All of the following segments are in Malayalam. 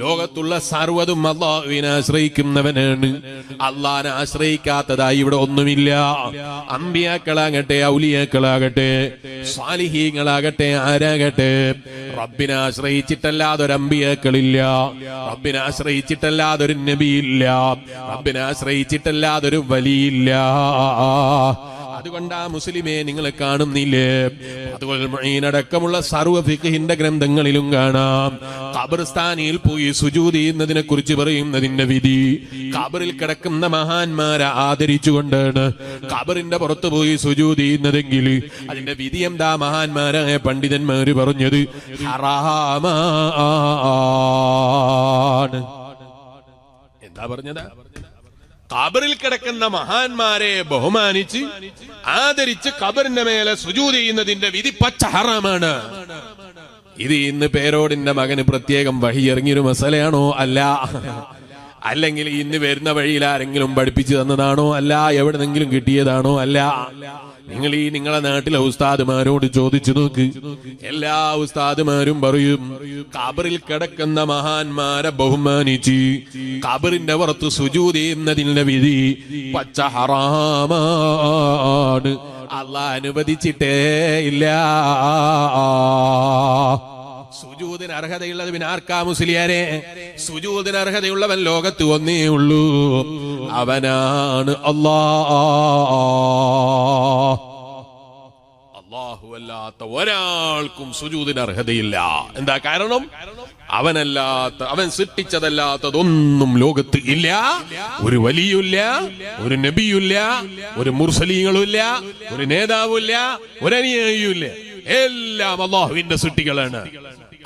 ലോകത്തുള്ള സർവതും അള്ളാഹുവിനെ ആശ്രയിക്കുന്നവനാണ്. അള്ളാഹിനെ ആശ്രയിക്കാത്തതായി ഇവിടെ ഒന്നുമില്ല. അമ്പിയാക്കളാകട്ടെ ഔലിയാക്കളാകട്ടെ സാലിഹീങ്ങളാകട്ടെ ആരാകട്ടെ റബ്ബിനെ ആശ്രയിച്ചിട്ടല്ലാതെ ഒരു അമ്പിയാക്കളില്ല. റബ്ബിനെ ആശ്രയിച്ചിട്ടല്ലാതെ ഒരു നബിയില്ല. റബ്ബിനെ ആശ്രയിച്ചിട്ടല്ലാതെ ഒരു വലിയില്ല. അതുകൊണ്ട് മുസ്ലിമെ നിങ്ങൾ കാണുന്നില്ലേ? അതുകൊണ്ടടക്കമുള്ള സർവ ഫിഖിന്റെ ഗ്രന്ഥങ്ങളിലും കാണാം. ഖബർസ്ഥാനിയിൽ പോയി സുജൂതി ചെയ്യുന്നതിനെ കുറിച്ച് പറയുന്നതിന്റെ വിധി. ഖബറിൽ കിടക്കുന്ന മഹാന്മാരെ ആദരിച്ചുകൊണ്ടാണ് ഖബറിന്റെ പുറത്ത് പോയി സുജൂതി ചെയ്യുന്നതെങ്കിൽ അതിന്റെ വിധി എന്താ മഹാന്മാരായ പണ്ഡിതന്മാര് പറഞ്ഞത് എന്താ പറഞ്ഞത്? ഖബറിൽ കിടക്കുന്ന മഹാന്മാരെ ബഹുമാനിച്ച് ആദരിച്ച് ഖബറിന്റെ മേലെ സുജൂത് ചെയ്യുന്നതിന്റെ വിധി പച്ച ഹറാമാണ്. ഇത് ഇന്ന് പേരോടിന്റെ മകന് പ്രത്യേകം വഴി മസലയാണോ? അല്ല. അല്ലെങ്കിൽ ഇന്ന് വരുന്ന വഴിയിൽ ആരെങ്കിലും പഠിപ്പിച്ചു തന്നതാണോ? അല്ല എവിടെന്നെങ്കിലും കിട്ടിയതാണോ? അല്ല. നിങ്ങൾ ഈ നിങ്ങളെ നാട്ടിലെ ഉസ്താദുമാരോട് ചോദിച്ചു നോക്ക്. എല്ലാ ഉസ്താദുമാരും പറയും കബറിൽ കിടക്കുന്ന മഹാന്മാരെ ബഹുമാനിച്ച് കബറിന്റെ പുറത്ത് സുജൂതിന്റെ വിധി പച്ച ഹറാമാണ്. അല്ല അനുവദിച്ചിട്ടേ ഇല്ല. സുജൂതിന് അർഹതയുള്ളത് പിന്നെ ആർക്കാ മുസ്ലിയാരെ? സുജൂദിന് അർഹതയുള്ളവൻ ലോകത്ത് ഒന്നേ ഉള്ളൂ. അവനാണ് അല്ലാ അല്ലാഹുവല്ലാത്ത ഒരാൾക്കും സുജൂദിന് അർഹതയില്ല. എന്താ കാരണം? അവനല്ലാത്ത അവൻ സൃഷ്ടിച്ചതല്ലാത്തതൊന്നും ലോകത്ത് ഇല്ല. ഒരു വലിയില്ല ഒരു നബിയില്ല ഒരു മുർസലീങ്ങളുമില്ല ഒരു നേതാവില്ല ഒരു എല്ലാം അള്ളാഹുവിന്റെ സൃഷ്ടികളാണ്.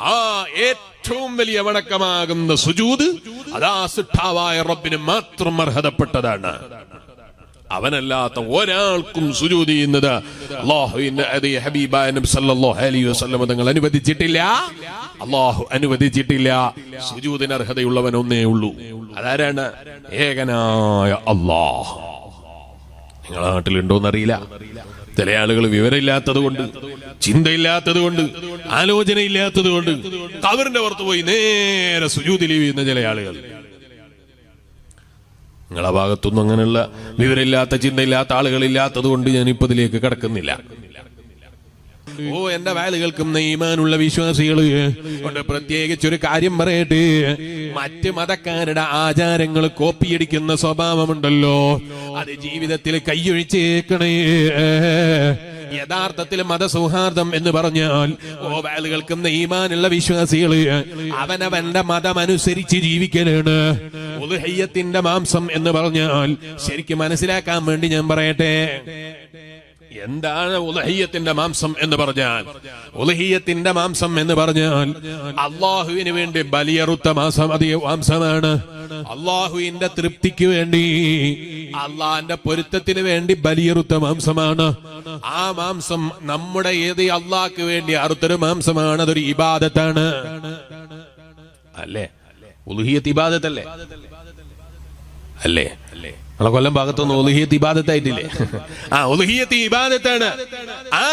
ആ ഏറ്റവും വലിയ വണക്കമാകുന്ന സുജൂത് അതാ സിട്ടാവായ റബ്ബിന് മാത്രം അർഹതപ്പെട്ടതാണ്. അവനല്ലാത്ത ഒരാൾക്കും സുജൂത് ചെയ്യുന്നത് തങ്ങൾ അനുവദിച്ചിട്ടില്ല. അള്ളാഹു അനുവദിച്ചിട്ടില്ല. സുജൂതിന് അർഹതയുള്ളവൻ ഒന്നേ ഉള്ളൂ. അതാരാണ്? ഏകനായ അള്ളാഹ് നിങ്ങളെ നാട്ടിലുണ്ടോന്നറിയില്ല. ചില ആളുകൾ വിവരമില്ലാത്തത് കൊണ്ട് ചിന്തയില്ലാത്തത് കൊണ്ട് ആലോചനയില്ലാത്തത് കൊണ്ട് കവറിന്റെ പുറത്ത് പോയി നേരെ സുജൂതിൽ വീഴുന്ന ചില ആളുകൾ. നിങ്ങളെ ഭാഗത്തൊന്നും അങ്ങനെയുള്ള വിവരമില്ലാത്ത ചിന്തയില്ലാത്ത ആളുകളില്ലാത്തത് കൊണ്ട് ഇതിലേക്ക് കിടക്കുന്നില്ല. ഓ എന്റെ വാലുകൾക്കും നെയ്മാനുള്ള വിശ്വാസികൾ. കൊണ്ട് പ്രത്യേകിച്ച് ഒരു കാര്യം പറയട്ടെ. മറ്റ് മതക്കാരുടെ ആചാരങ്ങൾ കോപ്പിയടിക്കുന്ന സ്വഭാവമുണ്ടല്ലോ. അത് ജീവിതത്തിൽ കൈയൊഴിച്ചേക്കണേ. യഥാർത്ഥത്തിൽ മതസൗഹാർദ്ദം എന്ന് പറഞ്ഞാൽ ഓ വാലുകൾക്കും കേൾക്കുന്ന ഈമാനുള്ള വിശ്വാസികൾ അവനവന്റെ മതമനുസരിച്ച് ജീവിക്കലാണ്. ഉൽഹയ്യത്തിന്റെ മാംസം എന്ന് പറഞ്ഞാൽ ശരിക്കും മനസ്സിലാക്കാൻ വേണ്ടി ഞാൻ പറയട്ടെ. എന്താണ് ഉലഹിയത്തിന്റെ മാംസം എന്ന് പറഞ്ഞാൽ? ഉലഹിയത്തിന്റെ മാംസം എന്ന് പറഞ്ഞാൽ അള്ളാഹുവിന് വേണ്ടി ബലിയറുത്ത മാസം അതേ മാംസമാണ്. അള്ളാഹുവിന്റെ തൃപ്തിക്ക് വേണ്ടി അള്ളാഹിന്റെ പൊരുത്തത്തിന് വേണ്ടി ബലിയറുത്ത മാംസമാണ്. ആ മാംസം നമ്മുടെ ഏത് അള്ളാഹ്ക്ക് വേണ്ടി അറുത്തൊരു മാംസമാണ് അതൊരു ഇബാദത്താണ്. അല്ലേ? ഉലഹിയത്ത് ഇബാദത്തല്ലേ? അല്ലേ? അല്ലേ നമ്മളെ കൊല്ലം ഭാഗത്തൊന്നും ഒലുഹിയത്ത് ഇബാദത്തായിട്ടില്ലേ? ആ ഒലുഹിയത്ത് ഇബാദത്താണ്. ആ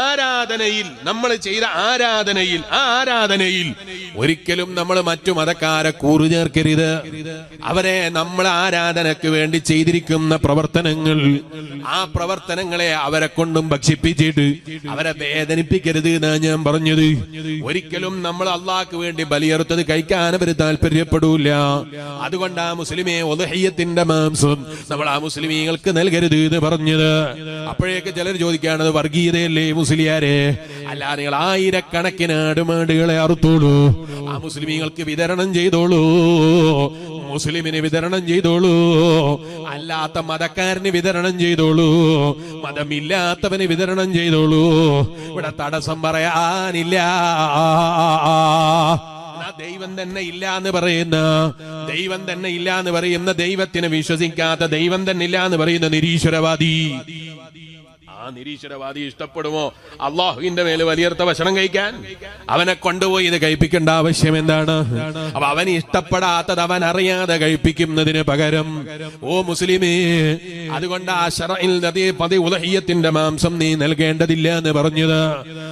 ആരാധനയിൽ നമ്മൾ ചെയ്ത ആരാധനയിൽ ആ ആരാധനയിൽ ഒരിക്കലും നമ്മൾ മറ്റു മതക്കാരെ കൂറു ചേർക്കരുത് അവരെ നമ്മൾ ആരാധനക്ക് വേണ്ടി ചെയ്തിരിക്കുന്ന പ്രവർത്തനങ്ങൾ ആ പ്രവർത്തനങ്ങളെ അവരെ കൊണ്ടും ഭക്ഷിപ്പിച്ചിട്ട് അവരെ വേദനിപ്പിക്കരുത് എന്നാണ് ഞാൻ പറഞ്ഞത്. ഒരിക്കലും നമ്മൾ അള്ളാഹ്ക്ക് വേണ്ടി ബലിയെറുത്തത് കഴിക്കാൻ അവർ താല്പര്യപ്പെടൂല. അതുകൊണ്ടാ മുസ്ലിമെ ഒലഹയ്യത്തിന്റെ മാംസം നമ്മൾ ആ മുസ്ലിമീങ്ങൾക്ക് നൽകരുത് എന്ന് പറഞ്ഞത്. അപ്പോഴേക്ക് ചിലർ ചോദിക്കുകയാണത് വർഗീയതയല്ലേ മുസ്ലിയാരെ? അല്ല നിങ്ങൾ ആയിരക്കണക്കിന് ആടുമാടുകളെ അറുത്തോളൂ. ആ മുസ്ലിമീങ്ങൾക്ക് വിതരണം ചെയ്തോളൂ. മുസ്ലിമിന് വിതരണം ചെയ്തോളൂ. അല്ലാത്ത മതക്കാരന് വിതരണം ചെയ്തോളൂ. മതമില്ലാത്തവന് വിതരണം ചെയ്തോളൂ. ഇവിടെ തടസ്സം പറയാനില്ല. ദൈവം തന്നെ ഇല്ല എന്ന് പറയുന്ന ദൈവം തന്നെ ഇല്ല എന്ന് പറയുന്ന ദൈവത്തിന് വിശ്വസിക്കാത്ത ദൈവം തന്നെ ഇല്ല എന്ന് പറയുന്ന നിരീശ്വരവാദി. നിരീശ്വരവാദി ഇഷ്ടപ്പെടുമോ? അള്ളാഹുവിന്റെ മേൽ വലിയർത്ത ഭക്ഷണം കഴിക്കാൻ? അവനെ കൊണ്ടുപോയി ഇത് കഴിപ്പിക്കേണ്ട ആവശ്യം എന്താണ്? അപ്പൊ അവൻ ഇഷ്ടപ്പെടാത്തത് അവൻ അറിയാതെ കഴിപ്പിക്കുന്നതിന് പകരം ഓ മുസ്ലിമേ അതുകൊണ്ട് ആ ഷറയിൽ പതി ഉലഹിയത്തിന്റെ മാംസം നീ നൽകേണ്ടതില്ല എന്ന് പറഞ്ഞത്.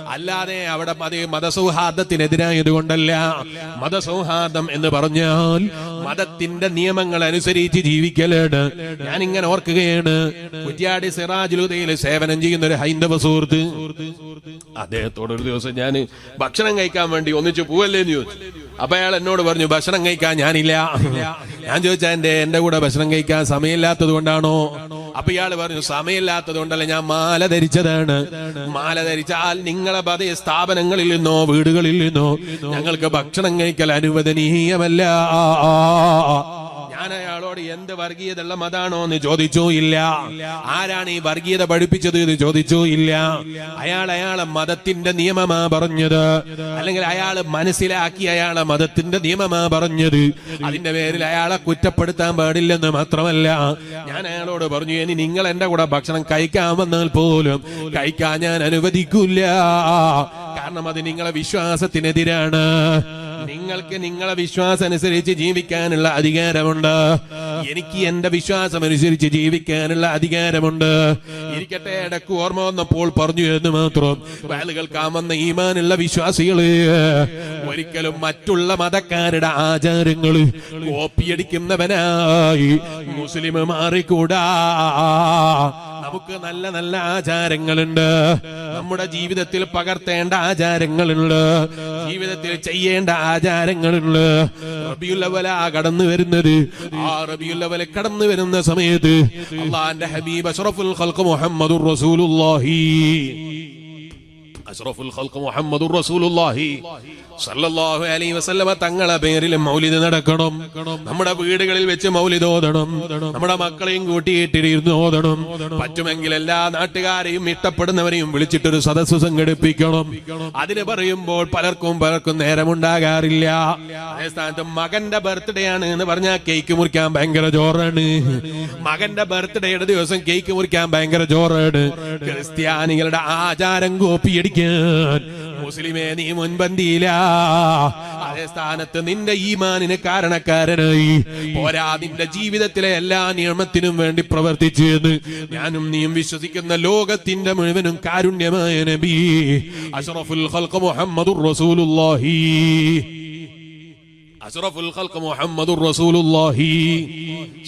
അല്ലാതെ അവിടെ പതി മതസൗഹാർദ്ദത്തിനെതിരായതുകൊണ്ടല്ല. മതസൗഹാർദ്ദം എന്ന് പറഞ്ഞാൽ മതത്തിന്റെ നിയമങ്ങൾ അനുസരിച്ച് ജീവിക്കലേട് ഞാൻ ഇങ്ങനെ ഓർക്കുകയാണ്. കുറ്റ്യാടി സിറാജുലുദയിൽ സേവനം ചെയ്യുന്ന ഒരു ഹൈന്ദവ സുഹൃത്ത്. അദ്ദേഹത്തോട് ഒരു ദിവസം ഞാൻ ഭക്ഷണം കഴിക്കാൻ വേണ്ടി ഒന്നിച്ചു പോവല്ലേ എന്ന് ചോദിച്ചു. അപ്പൊ അയാൾ എന്നോട് പറഞ്ഞു ഭക്ഷണം കഴിക്കാൻ ഞാനില്ല. ഞാൻ ചോദിച്ചാ എന്റെ എന്റെ കൂടെ ഭക്ഷണം കഴിക്കാൻ സമയമില്ലാത്തത് കൊണ്ടാണോ? അപ്പൊ ഇയാൾ പറഞ്ഞു സമയമില്ലാത്തത് കൊണ്ടല്ല ഞാൻ മാല ധരിച്ചതാണ്. മാല ധരിച്ചാൽ നിങ്ങളെ പത സ്ഥാപനങ്ങളിൽ നിന്നോ വീടുകളിൽ നിന്നോ ഞങ്ങൾക്ക് ഭക്ഷണം കഴിക്കൽ അനുവദനീയമല്ല. ഞാൻ അയാളോട് എന്ത് വർഗീയതയുള്ള മതാണോ എന്ന് ചോദിച്ചു ഇല്ല. ആരാണ് ഈ വർഗീയത പഠിപ്പിച്ചത് എന്ന് ചോദിച്ചു ഇല്ല. അയാൾ അയാളെ മതത്തിന്റെ നിയമമാ പറഞ്ഞത്. അല്ലെങ്കിൽ അയാൾ മനസ്സിലാക്കി അയാളെ മതത്തിന്റെ നിയമമാ പറഞ്ഞത്. അതിന്റെ പേരിൽ അയാളെ കുറ്റപ്പെടുത്താൻ പാടില്ലെന്ന് മാത്രമല്ല ഞാൻ അയാളോട് പറഞ്ഞു ഇനി നിങ്ങൾ എന്റെ കൂടെ ഭക്ഷണം കഴിക്കാൻ വന്നാൽ പോലും. കഴിക്കാൻ ഞാൻ അനുവദിക്കില്ല. കാരണം അത് നിങ്ങളെ വിശ്വാസത്തിനെതിരാണ്. നിങ്ങൾക്ക് നിങ്ങളെ വിശ്വാസം അനുസരിച്ച് ജീവിക്കാനുള്ള അധികാരമുണ്ട്. എനിക്ക് എന്റെ വിശ്വാസം അനുസരിച്ച് ജീവിക്കാനുള്ള അധികാരമുണ്ട്. ഇരിക്കട്ടെ ഇടയ്ക്ക് ഓർമ്മ വന്നപ്പോൾ പറഞ്ഞു എന്ന് മാത്രം. വേലുകൾക്കാൻ വന്ന ഈമാനുള്ള വിശ്വാസികൾ. ഒരിക്കലും മറ്റുള്ള മതക്കാരുടെ ആചാരങ്ങൾ കോപ്പിയടിക്കുന്നവനായി മുസ്ലിം മാറിക്കൂടാ. നമുക്ക് നല്ല നല്ല ആചാരങ്ങളുണ്ട്. നമ്മുടെ ജീവിതത്തിൽ പകർത്തേണ്ട ആചാരങ്ങളുണ്ട്. ജീവിതത്തിൽ ചെയ്യേണ്ട ആചാരങ്ങളുണ്ട്. റബിയുല്ലവല കടന്നു വരുന്നത്. ആ റബിയുല്ലവല കടന്നു വരുന്ന സമയത്ത് അള്ളാന്റെ ഹബീബ് അഷ്റഫുൽ ഖൽഖ് മുഹമ്മദുർ റസൂലുള്ളാഹി. അഷ്റഫുൽ ഖൽഖ് മുഹമ്മദുർ റസൂലുള്ളാഹി. സല്ലല്ലാഹു അലൈഹി വസല്ലമ തങ്ങളെ പേരിൽ മൗലിദ് നടക്കണം. നമ്മുടെ വീടുകളിൽ വെച്ച് മൗലിദ് ഓതണം. നമ്മുടെ മക്കളെയും കൂട്ടിയിട്ടിരുന്ന് ഓതണം. പറ്റുമെങ്കിൽ എല്ലാ നാട്ടുകാരെയും ഇഷ്ടപ്പെടുന്നവരെയും വിളിച്ചിട്ടൊരു സദസ്സ് സംഘടിപ്പിക്കണം. അതിന് പറയുമ്പോൾ പലർക്കും പലർക്കും നേരമുണ്ടാകാറില്ല. അതേ സ്ഥാനത്ത് മകന്റെ ബർത്ത്ഡേ ആണ് എന്ന് പറഞ്ഞാൽ കേക്ക് മുറിക്കാൻ ഭയങ്കര ജോറാണ്. മകന്റെ ബർത്ത്ഡേയുടെ ദിവസം കേക്ക് മുറിക്കാൻ ഭയങ്കര ജോറാണ്. ക്രിസ്ത്യാനികളുടെ ആചാരം കോപ്പിയടിക്കാൻ മുസ്ലിമേ നീ മുൻപന്തിയില്ല അതേ സ്ഥാനത്ത് നിന്റെ ഈമാനിന് കാരണക്കാരനായി. പോരാ നിന്റെ ജീവിതത്തിലെ എല്ലാ നിയമത്തിനും വേണ്ടി പ്രവർത്തിച്ചു എന്ന് ഞാനും നീയും വിശ്വസിക്കുന്ന ലോകത്തിന്റെ മുഴുവനും കാരുണ്യമായ നബി. അഷറഫുൽ മുഹമ്മദുർ റസൂലുള്ളാഹി. അഷ്റഫുൽ ഖൽഖ് മുഹമ്മദുർ റസൂലുള്ളാഹി.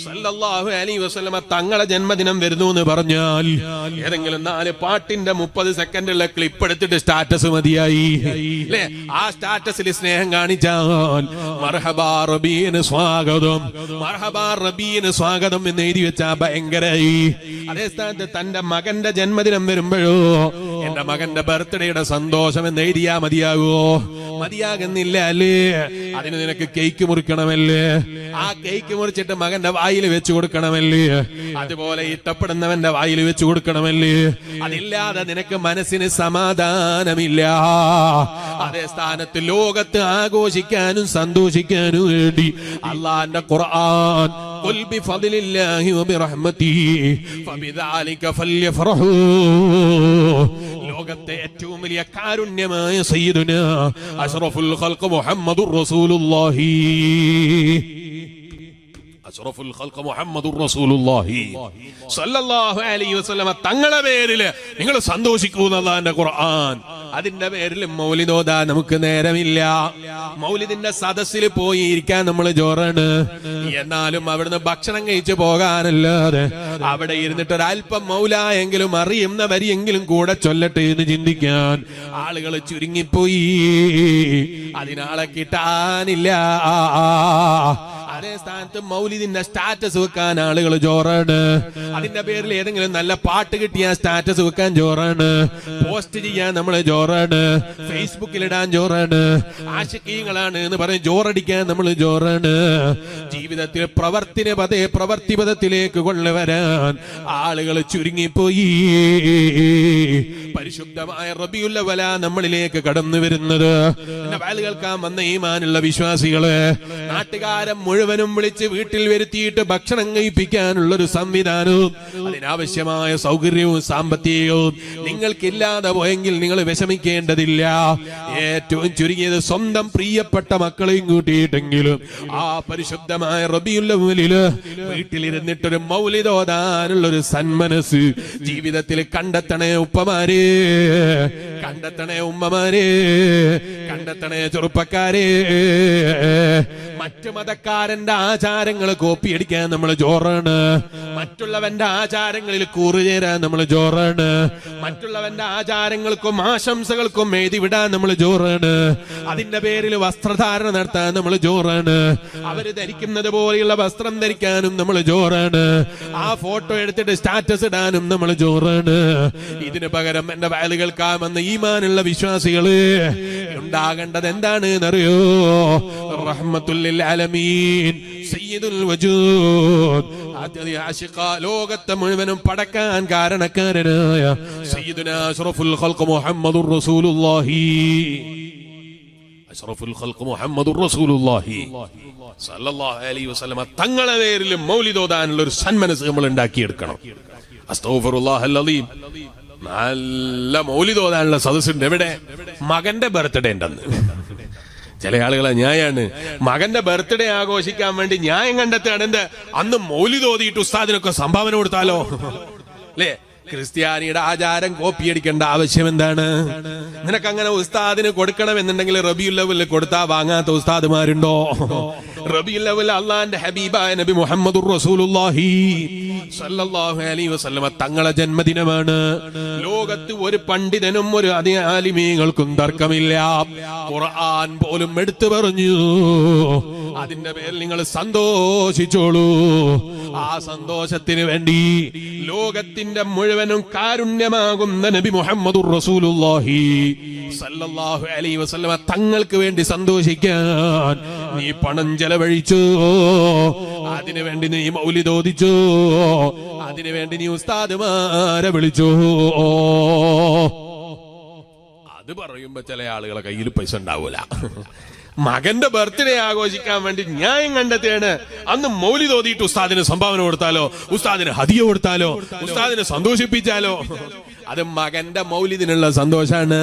സല്ലല്ലാഹു അലൈഹി വസല്ലമ തങ്ങളെ ജന്മദിനം വരുന്നു എന്ന് പറഞ്ഞാൽ ഏതെങ്കിലും നാല് പാട്ടിന്റെ മുപ്പത് സെക്കൻഡുള്ള ക്ലിപ്പ് എടുത്തിട്ട് സ്റ്റാറ്റസ് മതിയായി. അല്ലേ ആ സ്റ്റാറ്റസിൽ സ്നേഹം കാണിച്ചാൽ മർഹബാ റബീന് സ്വാഗതം. മർഹബാ റബീന് സ്വാഗതം എന്ന് എഴുതി വെച്ചാ ഭയങ്കരായി. അതേ സ്ഥാനത്ത് തന്റെ മകന്റെ ജന്മദിനം വരുമ്പോഴോ എന്റെ മകന്റെ ബർത്ത്ഡേയുടെ സന്തോഷം എന്ന് എഴുതിയാ മതിയാകുമോ മതിയാകുന്നില്ല അല്ലേ അതിന് നിനക്ക് കേക്ക് മുറിക്കണമല്ലേ ആ കേക്ക് മുറിച്ചിട്ട് മകന്റെ വായിൽ വെച്ച് കൊടുക്കണമല്ലേ അതുപോലെ ഇഷ്ടപ്പെടുന്നവന്റെ വായിൽ വെച്ച് കൊടുക്കണമല്ലേ അതില്ലാതെ നിനക്ക് മനസ്സിന് സമാധാനമില്ല അതേ സ്ഥാനത്ത് ലോകത്ത് ആഘോഷിക്കാനും സന്തോഷിക്കാനും വേണ്ടി അള്ളാന്റെ ഖുർആൻ قل بفضل الله وبرحمته فبذلك فليفرحوا ലോകത്തെ ഏറ്റവും വലിയ കാരുണ്യമായ സയ്യിദുന അഷ്റഫുൽ ഖൽഖ് മുഹമ്മദുർ റസൂലുള്ളാഹി. അഷ്റഫുൽ ഖൽഖ് മുഹമ്മദുർ റസൂലുള്ളാഹി. സല്ലല്ലാഹു അലൈഹി വസല്ലമ തങ്ങളെ പേരിൽ നിങ്ങൾ സന്തോഷിക്കൂ എന്നല്ലാന്റെ ഖുർആൻ. അതിന്റെ പേരിൽ മൗലിദോദ നമുക്ക് നേരമില്ല. മൗലിദിന്റെ സദസ്സിൽ പോയി ഇരിക്കാൻ നമ്മൾ ജോറാണ്. എന്നാലും അവിടുന്ന് ഭക്ഷണം കഴിച്ചു പോകാനല്ലാതെ അവിടെ ഇരുന്നിട്ട് ഒരല്പം മൗലായെങ്കിലും അറിയുന്ന വരിയെങ്കിലും കൂടെ ചൊല്ലട്ടെ എന്ന് ചിന്തിക്കാൻ ആളുകൾ ചുരുങ്ങിപ്പോയി. അതിനാളെ കിട്ടാനില്ല. അതേ സ്ഥാനത്ത് മൗലിദിന്റെ സ്റ്റാറ്റസ് വെക്കാൻ ആളുകൾ ജോറാണ്. അതിന്റെ പേരിൽ ഏതെങ്കിലും നല്ല പാട്ട് കിട്ടിയ സ്റ്റാറ്റസ് വെക്കാൻ ജോറാണ്. പോസ്റ്റ് ചെയ്യാൻ നമ്മൾ ജോറാണ്. ഫേസ്ബുക്കിൽ ഇടാൻ ജോറാണ്. ആശക്കീയങ്ങളാണ് എന്ന് പറഞ്ഞ് ജോറടിക്കാൻ നമ്മൾ ജോറാണ്. ജീവിതത്തിൽ പ്രവർത്തിന പതേ പ്രവർത്തി പദത്തിലേക്ക് കൊണ്ടുവരാൻ ആളുകൾ ചുരുങ്ങിപ്പോയി. പരിശുദ്ധമായ റബിയുല്ലവല നമ്മളിലേക്ക് കടന്നു വരുന്നത്. എന്റെ വാൽ കേൾക്കാൻ വന്ന ഈമാനുള്ള വിശ്വാസികൾ നാട്ടുകാരൻ മുഴുവനും വിളിച്ച് വീട്ടിൽ വരുത്തിയിട്ട് ഭക്ഷണം കഴിപ്പിക്കാനുള്ള ഒരു സംവിധാനവും അതിനാവശ്യമായ സൗകര്യവും സാമ്പത്തികവും നിങ്ങൾക്കില്ലാതെ പോയെങ്കിൽ നിങ്ങൾ വിഷമിക്കേണ്ടതില്ല. ഏറ്റവും ചുരുങ്ങിയത് സ്വന്തം പ്രിയപ്പെട്ട മക്കളെയും കൂട്ടിയിട്ടെങ്കിലും ആ പരിശുദ്ധമായ റബിയുല്ലവലിൽ വീട്ടിലിരുന്നിട്ടൊരു മൗലിതോദാനുള്ള ഒരു സന്മനസ് ജീവിതത്തിൽ കണ്ടെത്തണേ ഉപ്പമാരെ. കണ്ടെത്തണേ ഉമ്മമാരെ കണ്ടെത്തണേ ചെറുപ്പക്കാരെ. മറ്റു മതക്കാരന്റെ ആചാരങ്ങൾ കോപ്പിയടിക്കാൻ നമ്മൾ ജോറാണ്. മറ്റുള്ളവന്റെ ആചാരങ്ങളിൽ കൂറുചേരാൻ നമ്മൾ ജോറാണ്. മറ്റുള്ളവന്റെ ആചാരങ്ങൾക്കും ആശംസകൾക്കും എഴുതി വിടാൻ നമ്മൾ ജോറാണ്. അതിന്റെ പേരിൽ വസ്ത്രധാരണ നടത്താൻ നമ്മൾ ജോറാണ്. അവർ ധരിക്കുന്നത് പോലെയുള്ള വസ്ത്രം ധരിക്കാനും നമ്മൾ ജോറാണ്. ആ ഫോട്ടോ എടുത്തിട്ട് സ്റ്റാറ്റസ് ഇടാനും നമ്മൾ ജോറാണ്. ഇതിന് പകരം എന്റെ വയൽ കേൾക്കാമെന്ന ഈമാനുള്ള വിശ്വാസികൾ ഉണ്ടാകേണ്ടത് എന്താണ് എന്നറിയോ റഹ്മത്തുല്ലിൽ അലമീൻ സയ്യിദുൽ വജൂദ്. ലോകത്തെ മുഴുവനും പടക്കാൻ കാരണക്കാരനായ റസൂലുള്ളാഹി. അഷ്റഫുൽ റസൂലുള്ളാഹി. അലൈഹി വസല്ലമ തങ്ങളെ പേരിൽ മൗലിദോദാനുള്ള ഒരു സന്മനസ് നമ്മൾ ഉണ്ടാക്കിയെടുക്കണം. നല്ല മൗലിദോദാനുള്ള സദസ്സുണ്ട് എവിടെ? മകന്റെ ബർത്ത്ഡേ ഉണ്ടെന്ന് ചില ആളുകളെ ഞായാണ് മകന്റെ ബർത്ത്ഡേ ആഘോഷിക്കാൻ വേണ്ടി ന്യായം കണ്ടെത്തുകയാണ് എന്ത്? അന്ന് മൗലി തോതിയിട്ട് ഉസ്താദിനൊക്കെ സംഭാവന കൊടുത്താലോ? അല്ലേ? ക്രിസ്ത്യാനിയുടെ ആചാരം കോപ്പിയടിക്കേണ്ട ആവശ്യം എന്താണ്? നിനക്ക് അങ്ങനെ ഉസ്താദിന് കൊടുക്കണം എന്നുണ്ടെങ്കിൽ റബിയുൽ ലെവലിൽ കൊടുത്താ വാങ്ങാത്ത ഉസ്താദുമാരുണ്ടോ? റബിയുൽ ലെവൽ അള്ളാന്റെ ഹബീബായ നബി മുഹമ്മദ് അലൈഹി വസല്ലമ തങ്ങളെ ജന്മദിനമാണ്. ലോകത്ത് ഒരു പണ്ഡിതനും ഒരു ആലിമീങ്ങൾക്കും തർക്കമില്ല. ഖുർആൻ പോലും എടുത്തു പറഞ്ഞു. അതിന്റെ പേരിൽ നിങ്ങൾ സന്തോഷിച്ചോളൂ. ആ സന്തോഷത്തിന് വേണ്ടി ലോകത്തിന്റെ മുഴുവനും കാരുണ്യമാകുന്ന നബി മുഹമ്മദ് തങ്ങൾക്ക് വേണ്ടി സന്തോഷിക്കാൻ നീ പണം ചെലവഴിച്ചു അതിനു വേണ്ടി നീ മൗലിദോദിച്ചു അതിനു വേണ്ടി നീ ഉസ്താദുമാരെ വിളിച്ചു. അത് പറയുമ്പോ ചില ആളുകളെ കയ്യിൽ പൈസ ഉണ്ടാവൂല. മകന്റെ ബർത്ത്ഡേ ആഘോഷിക്കാൻ വേണ്ടി ന്യായം കണ്ടെത്തിയാണ്. അന്ന് മൗലി തോതിയിട്ട് ഉസ്താദിന് സംഭാവന കൊടുത്താലോ? ഉസ്താദിന് ഹതിയ കൊടുത്താലോ? ഉസ്താദിനെ സന്തോഷിപ്പിച്ചാലോ? അത് മകന്റെ മൗലിദിനുള്ള സന്തോഷാണ്.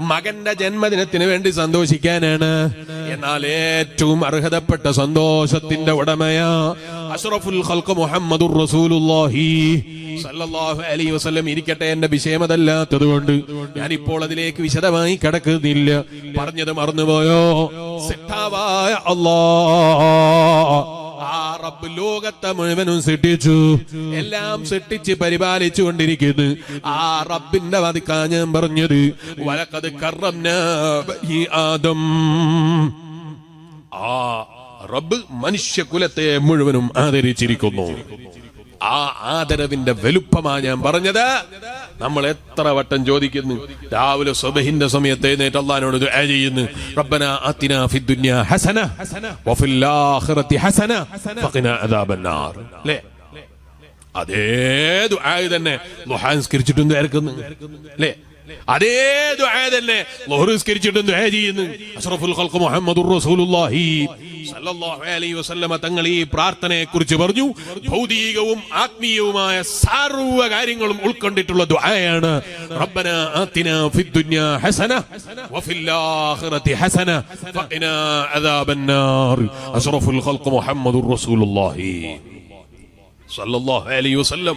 മകന്റെ ജന്മദിനത്തിന് വേണ്ടി സന്തോഷിക്കാനാണ്. എന്നാൽ ഏറ്റവും അർഹതപ്പെട്ട സന്തോഷത്തിന്റെ ഉടമയാ അഷ്റഫുൽ ഖൽഖ് മുഹമ്മദുർ റസൂലുള്ളാഹി സല്ലല്ലാഹു അലൈഹി വസല്ലം ഇരിക്കട്ടെ എന്റെ വിഷയമതല്ലാത്തത് കൊണ്ട് ഞാൻ ഇപ്പോൾ അതിലേക്ക് വിശദമായി കടക്കുന്നില്ല. പറഞ്ഞത് മറന്നുപോയോ? സിട്ടാവായ അല്ലാഹ് ആ റബ്ബ് ലോകത്തെ മുഴുവനും സൃഷ്ടിച്ചു എല്ലാം സൃഷ്ടിച്ച് പരിപാലിച്ചു കൊണ്ടിരിക്കുന്നു. ആ റബ്ബിന്റെ വതിക്കാ ഞാൻ പറഞ്ഞത് വലക്കത് ഈ ആദം. ആ റബ്ബ് മനുഷ്യകുലത്തെ മുഴുവനും ആദരിച്ചിരിക്കുന്നു. ആ ആദരവിന്റെ വലുപ്പമാ ഞാൻ പറഞ്ഞത്. നമ്മൾ എത്ര വട്ടം ചോദിക്കുന്നു. രാവിലെ സ്വബഹിന്റെ സമയത്ത് എഴുന്നേറ്റ് അള്ളഹാനോട് ദുആ ചെയ്യുന്നു. റബ്ബന ആതിനാ ഫിദ്ദുനിയ ഹസന വഫിൽ ആഖിറതി ഹസന ഫഖിന അദാബന്നാർ. അല്ലേ അതേ ദുആ തന്നെ നിസ്കരിച്ചിട്ടും നേർക്കുന്നു അല്ലേ അതേ ദുആ തന്നെ. നിസ്കരിച്ചിട്ടും ദുആ ചെയ്യുന്നു. അഷ്റഫുൽ ഖൽഖ് മുഹമ്മദുർ റസൂലുള്ളാഹി സല്ലല്ലാഹു അലൈഹി വസല്ലമ തങ്ങൾ ഈ പ്രാർത്ഥനയെ കുറിച്ച് പറഞ്ഞു. ഭൗതികവും ആത്മീയവുമായ സർവ കാര്യങ്ങളും ഉൾക്കൊണ്ടിട്ടുള്ള ദുആയാണ്. റബ്ബന ആതിന ഫിദ് ദുനിയ ഹസന വഫിൽ ആഖിറതി ഹസന ഫഖിന അദാബന്നാർ അഷ്റഫുൽ ഖൽഖ് മുഹമ്മദുർ റസൂലുള്ളാഹി സല്ലല്ലാഹു അലൈഹി വസല്ലം.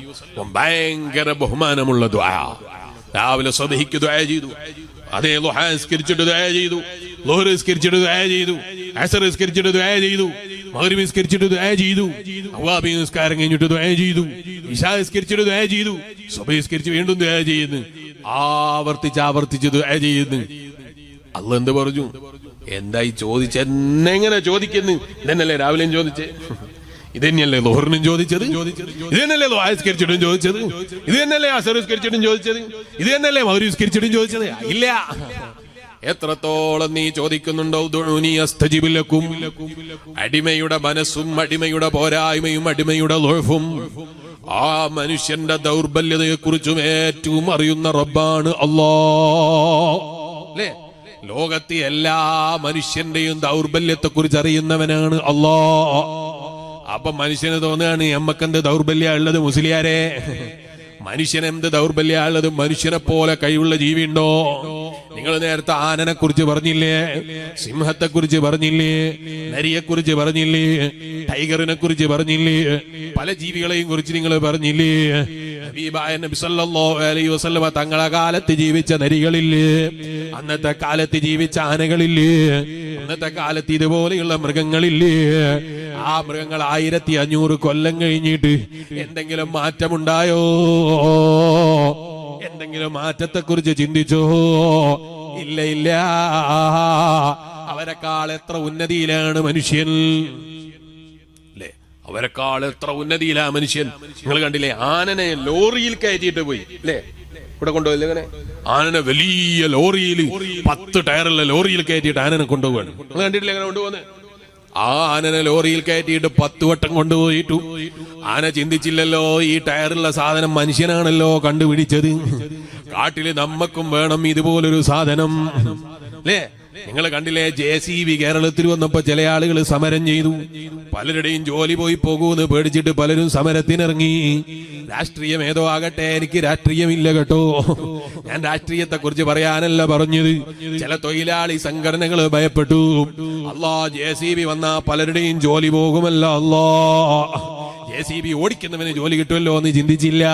ഭയങ്കര ബഹുമാനമുള്ള ദുആ. രാവിലെ സ്വബഹിക്ക് ദുആ ചെയ്തു. അതേ ലുഹാ നിസ്കരിച്ചിട്ട് ദുആ ചെയ്തു. ലോഹർ നിസ്കരിച്ചിട്ട് ദുആ ചെയ്തു. അസർ നിസ്കരിച്ചിട്ട് ദുആ ചെയ്തു. മഗ്രിബ് നിസ്കരിച്ചിട്ട് ദുആ ചെയ്തു. അവാബി നിസ്കാരം കഴിഞ്ഞിട്ട് ദുആ ചെയ്തു. ഇശാ നിസ്കരിച്ചിട്ട് ദുആ ചെയ്തു. സ്വബഹി നിസ്കരിച്ച് വീണ്ടും ദുആ ചെയ്യുന്നു. ആവർത്തിച്ച് ആവർത്തിച്ച് ദുആ ചെയ്യുന്നു. അല്ല എന്ത് പറഞ്ഞു? എന്തായി ചോദിച്ചെന്നെങ്ങനെ ചോദിക്കുന്നു? ഇതന്നല്ലേ രാവിലെയും ചോദിച്ചേ? ഇത് തന്നെയല്ലേ ലോഹറിനും ചോദിച്ചത്? ഇത് തന്നെയല്ലേ ആയസ്കരിച്ചിട്ടും ചോദിച്ചത്? ഇത് തന്നെയല്ലേ അസറിസ്കരിച്ചിട്ടും ചോദിച്ചത്? ഇത് തന്നെയല്ലേ മൗരിസ്കരിച്ചിട്ടും ചോദിച്ചത്? ഇല്ല. എത്രത്തോളം നീ ചോദിക്കുന്നുണ്ടോ നീ അസ്തജിബ് അടിമയുടെ മനസ്സും അടിമയുടെ പോരായ്മയും അടിമയുടെ ലോഫും ആ മനുഷ്യന്റെ ദൗർബല്യതയെ കുറിച്ചും ഏറ്റവും അറിയുന്ന റബ്ബാണ് അല്ലോ അല്ലേ? ലോകത്തെ എല്ലാ മനുഷ്യന്റെയും ദൗർബല്യത്തെ കുറിച്ച് അറിയുന്നവനാണ് അല്ലാ അപ്പൊ മനുഷ്യന് തോന്നുകയാണ് എമ്മക്കെന്ത് ദൗർബല്യ ഉള്ളത് മുസ്ലിയാരെ? മനുഷ്യന് എന്ത് ദൗർബല്യ ഉള്ളത്? മനുഷ്യനെ പോലെ കഴിവുള്ള ജീവിയുണ്ടോ? നിങ്ങൾ നേരത്തെ ആനനെ കുറിച്ച് പറഞ്ഞില്ലേ? സിംഹത്തെ കുറിച്ച് പറഞ്ഞില്ലേ? നരിയെ കുറിച്ച് പറഞ്ഞില്ലേ? ടൈഗറിനെ കുറിച്ച് പറഞ്ഞില്ലേ? പല ജീവികളെയും കുറിച്ച് നിങ്ങൾ പറഞ്ഞില്ലേ? ഹബീബായ നബി സല്ലല്ലാഹു അലൈഹി വസല്ലമ തങ്ങളെ കാലത്ത് ജീവിച്ച നരികളില്ലേ? അന്നത്തെ കാലത്ത് ജീവിച്ച ആനകളില്ലേ? അന്നത്തെ കാലത്ത് ഇതുപോലെയുള്ള മൃഗങ്ങളില്ലേ? ആ മൃഗങ്ങൾ ആയിരത്തി അഞ്ഞൂറ് കൊല്ലം കഴിഞ്ഞിട്ട് എന്തെങ്കിലും മാറ്റമുണ്ടായോ? എന്തെങ്കിലും മാറ്റത്തെ കുറിച്ച് ചിന്തിച്ചോ? ഇല്ല ഇല്ല. അവരെക്കാൾ എത്ര ഉന്നതിയിലാണ് മനുഷ്യൻ? അവരെക്കാൾ എത്ര ഉന്നതിയിലാ മനുഷ്യൻ? നിങ്ങൾ കണ്ടില്ലേ? ആനനെ ലോറിയിൽ കയറ്റിയിട്ട് പോയി. അല്ലേ? ഇവിടെ കൊണ്ടുപോയില്ലേ ആനനെ വലിയ ലോറിയിൽ പത്ത് ടയറുള്ള ലോറിയിൽ കയറ്റിയിട്ട് ആനനെ കൊണ്ടുപോവാണ്. നിങ്ങൾ കണ്ടിട്ടില്ലേ എങ്ങനെ കൊണ്ടുപോകുന്നത്? ആ ആനനെ ലോറിയിൽ കയറ്റിയിട്ട് പത്ത് വട്ടം കൊണ്ടുപോയിട്ടു. ആന ചിന്തിച്ചില്ലല്ലോ ഈ ടയറുള്ള സാധനം മനുഷ്യനാണല്ലോ കണ്ടുപിടിച്ചത്. കാട്ടിൽ നമ്മക്കും വേണം ഇതുപോലൊരു സാധനം. അല്ലേ നിങ്ങൾ കണ്ടില്ലേ? ജെ സി ബി കേരളത്തിൽ വന്നപ്പോ ചില ആളുകൾ സമരം ചെയ്തു. പലരുടെയും ജോലി പോയി പോകൂന്ന് പേടിച്ചിട്ട് പലരും സമരത്തിനിറങ്ങി. രാഷ്ട്രീയം ഏതോ ആകട്ടെ എനിക്ക് രാഷ്ട്രീയമില്ല കേട്ടോ. ഞാൻ രാഷ്ട്രീയത്തെ കുറിച്ച് പറയാനല്ല പറഞ്ഞത്. ചില തൊഴിലാളി സംഘടനകൾ ഭയപ്പെട്ടു. അല്ലാ ജെ സി ബി വന്നാ പലരുടെയും ജോലി പോകുമല്ല അല്ലാ സി ബി ഓടിക്കുന്നവന് ജോലി കിട്ടുമല്ലോ എന്ന് ചിന്തിച്ചില്ല.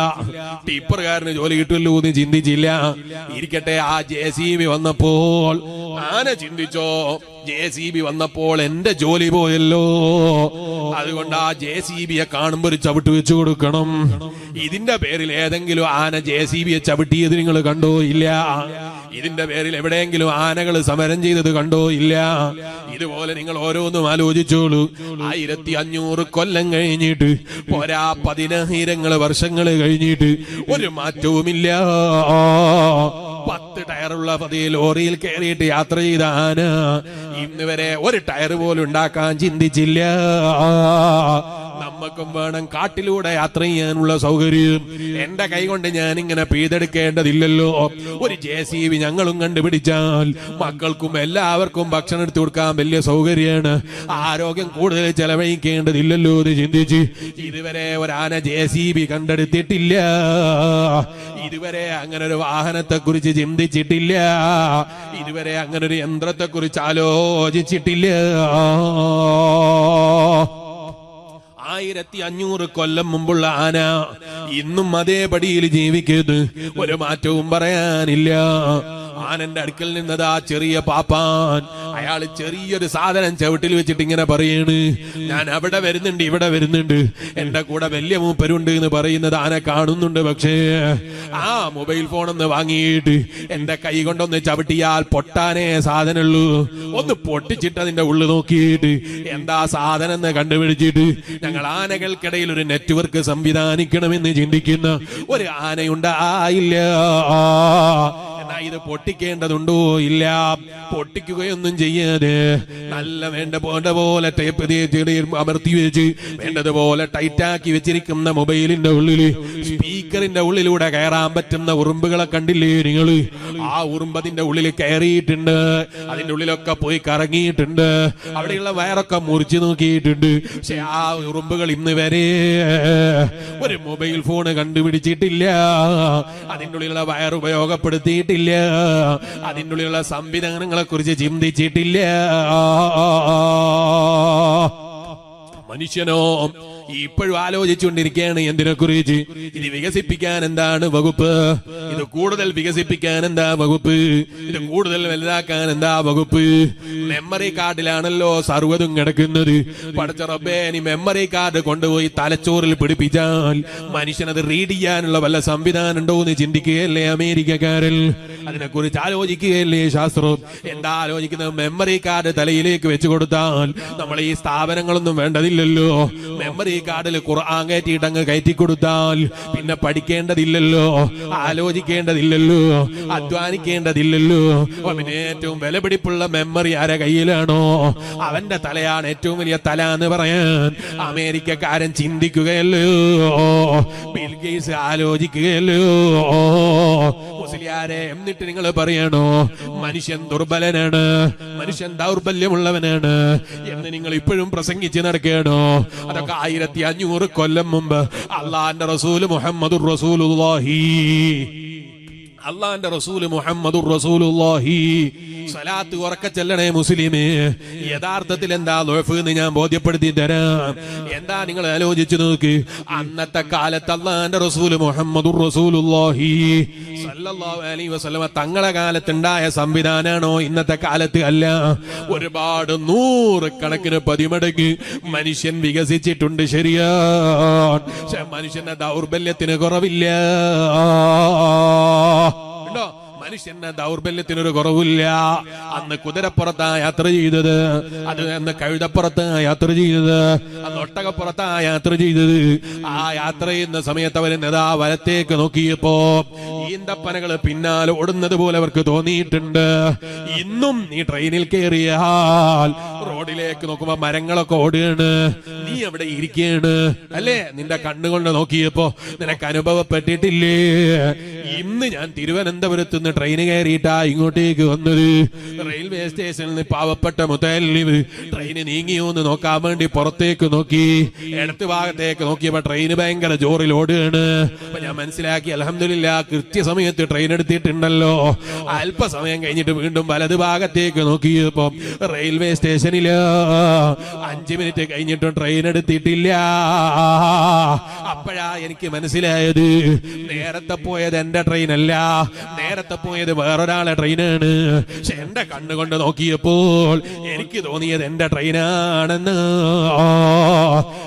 ടിപ്പർകാരന് ജോലി കിട്ടുമല്ലോ എന്ന് ചിന്തിച്ചില്ല. ഇരിക്കട്ടെ ആ ജെ സി ബി വന്നപ്പോൾ ആന ചിന്തിച്ചോ? ജെ സി ബി വന്നപ്പോൾ എന്റെ ജോലി പോയല്ലോ. അതുകൊണ്ട് ആ ജെ സി ബിയെ കാണുമ്പോൾ ഒരു ചവിട്ട് വെച്ചു കൊടുക്കണം. ഇതിന്റെ പേരിൽ ഏതെങ്കിലും ആന ജെ സി ബിയെ ചവിട്ടിയത് നിങ്ങൾ കണ്ടോ ഇല്ല? ഇതിന്റെ പേരിൽ എവിടെയെങ്കിലും ആനകൾ സമരം ചെയ്തത് കണ്ടോ? ഇല്ല. ഇതുപോലെ നിങ്ങൾ ഓരോന്നും ആലോചിച്ചോളൂ. ആയിരത്തി അഞ്ഞൂറ് കൊല്ലം കഴിഞ്ഞിട്ട് പോരാ പതിനായിരങ്ങൾ വർഷങ്ങൾ കഴിഞ്ഞിട്ട് ഒരു മാറ്റവുമില്ല. പത്ത് ടയറുള്ള പതി ലോറിയിൽ കയറിയിട്ട് യാത്ര ചെയ്ത ആന ഇന്ന് വരെ ഒരു ടയർ പോലും ഉണ്ടാക്കാൻ ചിന്തിച്ചില്ല. നമ്മക്കും വേണം കാട്ടിലൂടെ യാത്ര ചെയ്യാനുള്ള സൗകര്യം. എന്റെ കൈ കൊണ്ട് ഞാൻ ഇങ്ങനെ പെയ്തെടുക്കേണ്ടതില്ലല്ലോ ഒരു ജെ സി ബി ഞങ്ങളും കണ്ടുപിടിച്ചാൽ മക്കൾക്കും എല്ലാവർക്കും ഭക്ഷണം എടുത്തു കൊടുക്കാൻ വലിയ സൗകര്യമാണ്. ആരോഗ്യം കൂടുതൽ ചെലവഴിക്കേണ്ടതില്ലല്ലോ എന്ന് ചിന്തിച്ച് ഇതുവരെ ഒരാന ജെ സി ബി കണ്ടെടുത്തിട്ടില്ല. ഇതുവരെ അങ്ങനെ ഒരു വാഹനത്തെ കുറിച്ച് ചിന്തിച്ചിട്ടില്ല. ഇതുവരെ അങ്ങനെ ഒരു യന്ത്രത്തെ കുറിച്ച് ആലോചിച്ചിട്ടില്ല. ആയിരത്തി അഞ്ഞൂറ് കൊല്ലം മുമ്പുള്ള ആന ഇന്നും അതേപടിയിൽ ജീവിക്കരുത്. ഒരു മാറ്റവും പറയാനില്ല. ആനന്റെ അടുക്കൽ നിന്നതാ ചെറിയ പാപ്പാൻ. അയാൾ ചെറിയൊരു സാധനം ചവിട്ടിൽ വെച്ചിട്ട് ഇങ്ങനെ പറയാണ് ഞാൻ അവിടെ വരുന്നുണ്ട് ഇവിടെ വരുന്നുണ്ട്. എന്റെ കൂടെ വലിയ മൂപ്പരുണ്ട് എന്ന് പറയുന്നത് ആന കാണുന്നുണ്ട് പക്ഷേ ആ മൊബൈൽ ഫോൺ ഒന്ന് വാങ്ങിയിട്ട് എന്റെ കൈ കൊണ്ടൊന്ന് ചവിട്ടിയാൽ പൊട്ടാനേ സാധനമുള്ളൂ. ഒന്ന് പൊട്ടിച്ചിട്ട് അതിന്റെ ഉള്ളു നോക്കിയിട്ട് എന്താ സാധനം എന്ന് കണ്ടുപിടിച്ചിട്ട് ഞങ്ങൾ ആനകൾക്കിടയിൽ ഒരു നെറ്റ്വർക്ക് സംവിധാനിക്കണമെന്ന് ചിന്തിക്കുന്ന ഒരു ആനയുണ്ടായില്ല. ഇത് പൊട്ടിക്കേണ്ടതുണ്ടോ ഇല്ല? പൊട്ടിക്കുകയൊന്നും ചെയ്യാതെ നല്ല വേണ്ട പോണ്ട പോലെ ടേപ്പ് അമർത്തി വെച്ച് വേണ്ടതുപോലെ ടൈറ്റാക്കി വെച്ചിരിക്കുന്ന മൊബൈലിന്റെ ഉള്ളിൽ സ്പീക്കറിന്റെ ഉള്ളിലൂടെ കയറാൻ പറ്റുന്ന ഉറുമ്പുകളെ കണ്ടില്ലേ നിങ്ങൾ ആ ഉറുമ്പതിന്റെ ഉള്ളിൽ കയറിയിട്ടുണ്ട്. അതിന്റെ ഉള്ളിലൊക്കെ പോയി കറങ്ങിയിട്ടുണ്ട്. അവിടെയുള്ള വയറൊക്കെ മുറിച്ചു നോക്കിയിട്ടുണ്ട്. പക്ഷെ ആ ഉറുമ്പുകൾ ഇന്ന് വരെ ഒരു മൊബൈൽ ഫോൺ കണ്ടുപിടിച്ചിട്ടില്ല. അതിന്റെ ഉള്ളിലുള്ള വയർ ഉപയോഗപ്പെടുത്തിയിട്ടില്ല. അതിന്റെ ഉള്ളിലുള്ള സംവിധാനങ്ങളെ കുറിച്ച് ചിന്തിച്ചിട്ടില്ല മനുഷ്യനോ ഇപ്പോഴും ആലോചിച്ചുകൊണ്ടിരിക്കുകയാണ് എന്തിനെ കുറിച്ച് ഇത് വികസിപ്പിക്കാൻ എന്താണ് വകുപ്പ്? ഇത് കൂടുതൽ വികസിപ്പിക്കാൻ എന്താ വകുപ്പ്? ഇത് കൂടുതൽ വലുതാക്കാൻ എന്താ വകുപ്പ്? മെമ്മറി കാർഡിലാണല്ലോ സർവതും കിടക്കുന്നത്. പഠിച്ച റബ്ബേ ഇനി മെമ്മറി കാർഡ് കൊണ്ടുപോയി തലച്ചോറിൽ പിടിപ്പിച്ചാൽ മനുഷ്യനത് റീഡ് ചെയ്യാനുള്ള വല്ല സംവിധാനം ഉണ്ടോ എന്ന് ചിന്തിക്കുകയല്ലേ അമേരിക്കക്കാരൻ? അതിനെ കുറിച്ച് ആലോചിക്കുകയല്ലേ ശാസ്ത്രം? എന്താ ആലോചിക്കുന്നത്? മെമ്മറി കാർഡ് തലയിലേക്ക് വെച്ചു കൊടുത്താൽ നമ്മൾ ഈ സ്ഥാപനങ്ങളൊന്നും വേണ്ടതില്ലല്ലോ. മെമ്മറി മെമ്മറി കാർഡിൽ ഖുർആൻ കയറ്റിയിട്ട് കയറ്റി കൊടുത്താൽ പിന്നെ പഠിക്കേണ്ടതില്ലല്ലോ ആലോചിക്കേണ്ടതില്ലല്ലോ അധ്വാനിക്കേണ്ടതില്ലല്ലോ. അവന് ഏറ്റവും വിലപിടിപ്പുള്ള മെമ്മറി ആരെ കയ്യിലാണോ? അവന്റെ തലയാണ് ഏറ്റവും വലിയ തല എന്ന് പറയാൻ അമേരിക്കക്കാരൻ ചിന്തിക്കുകയല്ലോ. ബിൽഗേസ് ആലോചിക്കുകയല്ലോ. മുസ്ലിയാരെ എന്നിട്ട് നിങ്ങൾ പറയണോ? മനുഷ്യൻ ദുർബലനാണ് മനുഷ്യൻ ദൗർബല്യമുള്ളവനാണ് എന്ന് നിങ്ങൾ ഇപ്പോഴും പ്രസംഗിച്ച് നടക്കുകയാണോ? അതൊക്കെ ആയിരത്തി അഞ്ഞൂറ് കൊല്ലം മുമ്പ് അള്ളാന്റെ റസൂൽ മുഹമ്മദുർ റസൂലുള്ളാഹി. അള്ളാന്റെ റസൂൽ മുഹമ്മദുർ റസൂലുള്ളാഹി. സലാത്ത് ഉറക്ക ചെല്ലണേ മുസ്ലിമേ. യഥാർത്ഥത്തിൽ എന്താ ലോഫ് എന്ന് ഞാൻ ബോധ്യപ്പെടുത്തി തരാം. എന്താ നിങ്ങൾ ആലോചിച്ചു നോക്ക്. അന്നത്തെ കാലത്ത് അള്ളാന്റെ റസൂൽ മുഹമ്മദ് റസൂലുള്ളാഹി സല്ലല്ലാഹു അലൈഹി വസല്ലമ തങ്ങളെ കാലത്തുണ്ടായ സംവിധാനാണോ? ഇന്നത്തെ കാലത്ത് അല്ല. ഒരുപാട് നൂറ് കണക്കിന് പതിമടങ്ങ് മനുഷ്യൻ വികസിച്ചിട്ടുണ്ട് ശരിയാ. മനുഷ്യന്റെ ദൗർബല്യത്തിന് കുറവില്ല. മനുഷ്യന്റെ ദൗർബല്യത്തിനൊരു കുറവില്ല. അന്ന് കുതിരപ്പുറത്താ യാത്ര ചെയ്തത് അത് അന്ന് കഴുതപ്പുറത്താ യാത്ര ചെയ്തത് അന്ന് ഒട്ടകപ്പുറത്താ യാത്ര ചെയ്തത്. ആ യാത്ര ചെയ്യുന്ന സമയത്ത് അവർ നേതാ വലത്തേക്ക് നോക്കിയപ്പോ ഈന്തപ്പനകൾ പിന്നാലെ ഓടുന്നത് പോലെ അവർക്ക് തോന്നിയിട്ടുണ്ട്. ഇന്നും നീ ട്രെയിനിൽ കയറിയാൽ റോഡിലേക്ക് നോക്കുമ്പോ മരങ്ങളൊക്കെ ഓടുകയാണ്. നീ അവിടെ ഇരിക്കുകയാണ്. അല്ലേ? നിന്റെ കണ്ണുകൊണ്ട് നോക്കിയപ്പോ നിനക്ക് അനുഭവപ്പെട്ടിട്ടില്ലേ? ഇന്ന് ഞാൻ തിരുവനന്തപുരത്ത് നിന്ന് ട്രെയിൻ കയറിയിട്ടാ ഇങ്ങോട്ടേക്ക് വന്നത്. റെയിൽവേ സ്റ്റേഷനിൽ നിന്ന് പാവപ്പെട്ട മുതലിവ് ട്രെയിൻ നീങ്ങിയോ എന്ന് നോക്കാൻ വേണ്ടി പുറത്തേക്ക് നോക്കി. ഇടത്ത് ഭാഗത്തേക്ക് നോക്കിയപ്പോ ട്രെയിൻ ഭയങ്കര ജോറിൽ ഓടുകയാണ്. അപ്പൊ ഞാൻ മനസ്സിലാക്കി അലഹമില്ല കൃത്യസമയത്ത് ട്രെയിൻ എടുത്തിട്ടുണ്ടല്ലോ. അല്പസമയം കഴിഞ്ഞിട്ട് വീണ്ടും വലത് ഭാഗത്തേക്ക് നോക്കിയപ്പോ റെയിൽവേ സ്റ്റേഷനിൽ അഞ്ചു മിനിറ്റ് കഴിഞ്ഞിട്ടും ട്രെയിൻ എടുത്തിട്ടില്ല. അപ്പോഴാ എനിക്ക് മനസ്സിലായത് നേരത്തെ പോയത് എന്റെ ട്രെയിൻ അല്ല. നേരത്തെ പോയത് വേറൊരാളെ ട്രെയിനാണ്. പക്ഷെ എന്റെ കണ്ണുകൊണ്ട് നോക്കിയപ്പോൾ എനിക്ക് തോന്നിയത് എന്റെ ട്രെയിനാണെന്ന്.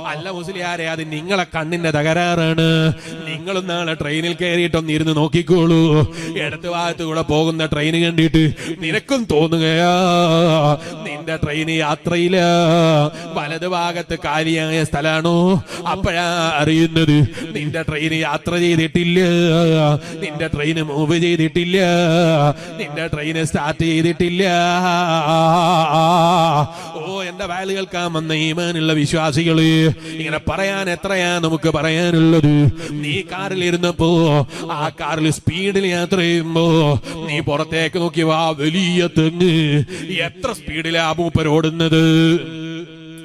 അല്ല മുസ്ലിയാരെ അത് നിങ്ങളെ കണ്ണിന്റെ തകരാറാണ്. നിങ്ങളും നാളെ ട്രെയിനിൽ കയറിയിട്ടൊന്ന് ഇരുന്ന് നോക്കിക്കോളൂ. ഇടത്ത് ഭാഗത്ത് കൂടെ പോകുന്ന ട്രെയിൻ കണ്ടിട്ട് നിനക്കും തോന്നുകയാ. നിന്റെ ട്രെയിൻ യാത്രയിൽ വലത് ഭാഗത്ത് കാലിയായ സ്ഥലാണോ? അപ്പോഴാ അറിയുന്നത്. നിന്റെ ട്രെയിൻ യാത്ര ചെയ്തിട്ടില്ല. നിന്റെ ട്രെയിൻ മൂവ് ചെയ്തിട്ടില്ല. നിന്റെ ട്രെയിൻ സ്റ്റാർട്ട് ചെയ്തിട്ടില്ല. ഓ എന്റെ കേൾക്കാൻ വന്ന ഈമാനുള്ള വിശ്വാസികൾ. ഇങ്ങനെ പറയാൻ എത്രയാ നമുക്ക് പറയാനുള്ളത്? നീ കാറിൽ ഇരുന്നപ്പോ ആ കാറിൽ സ്പീഡിൽ യാത്ര ചെയ്യുമ്പോ നീ പുറത്തേക്ക് നോക്കി വാ വലിയ തെങ്ങ്. എത്ര സ്പീഡിലാ മൂപ്പർ ഓടുന്നത്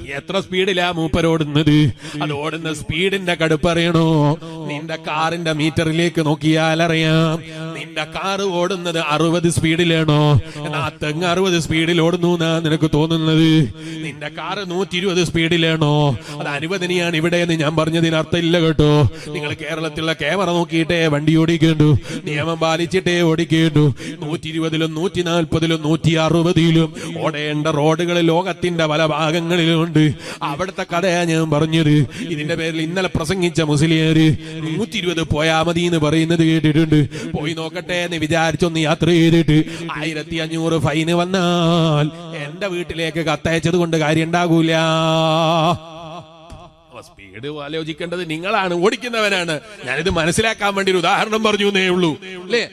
എത്ര സ്പീഡിലാ മൂപ്പരോടുന്നത് അത് ഓടുന്ന സ്പീഡിന്റെ കടുപ്പറിയണോ നിന്റെ കാറിന്റെ മീറ്ററിലേക്ക് നോക്കിയാൽ അറിയാം. നിന്റെ കാറ് ഓടുന്നത് അറുപത് സ്പീഡിലാണോ? എന്നാ തെങ്ങ് അറുപത് സ്പീഡിൽ ഓടുന്നു എന്നാ നിനക്ക് തോന്നുന്നത്? നിന്റെ കാറ് നൂറ്റി ഇരുപത് സ്പീഡിലാണോ? അത് അനുവദനീയാണ് ഇവിടെ എന്ന് ഞാൻ പറഞ്ഞതിന് അർത്ഥമില്ല കേട്ടോ. നിങ്ങൾ കേരളത്തിലുള്ള ക്യാമറ നോക്കിയിട്ടേ വണ്ടി ഓടിക്കേണ്ടു. നിയമം പാലിച്ചിട്ടേ ഓടിക്കേണ്ടു. നൂറ്റി ഇരുപതിലും നൂറ്റി നാൽപ്പതിലും നൂറ്റി അറുപതിലും ഓടേണ്ട റോഡുകൾ ലോകത്തിന്റെ പല ഭാഗങ്ങളിലും ഉണ്ട് അവിടുത്തെ കഥയാ ഞാൻ പറഞ്ഞത്. ഇതിന്റെ പേരിൽ ഇന്നലെ പ്രസംഗിച്ച മുസ്ലിയാര് നൂറ്റി ഇരുപത് പോയാ മതി എന്ന് പറയുന്നത് കേട്ടിട്ടുണ്ട്. പോയി നോക്കട്ടെ എന്ന് വിചാരിച്ചൊന്ന് യാത്ര ചെയ്തിട്ട് ആയിരത്തി അഞ്ഞൂറ് ഫൈന് വന്നാൽ എന്റെ വീട്ടിലേക്ക് കത്തയച്ചത് കൊണ്ട് കാര്യം ഉണ്ടാകൂല. സ്പീഡ് ആലോചിക്കേണ്ടത് നിങ്ങളാണ്. ഓടിക്കുന്നവനാണ്. ഞാനിത് മനസ്സിലാക്കാൻ വേണ്ടി ഒരു ഉദാഹരണം പറഞ്ഞു എന്നേ ഉള്ളൂ. അല്ലേ?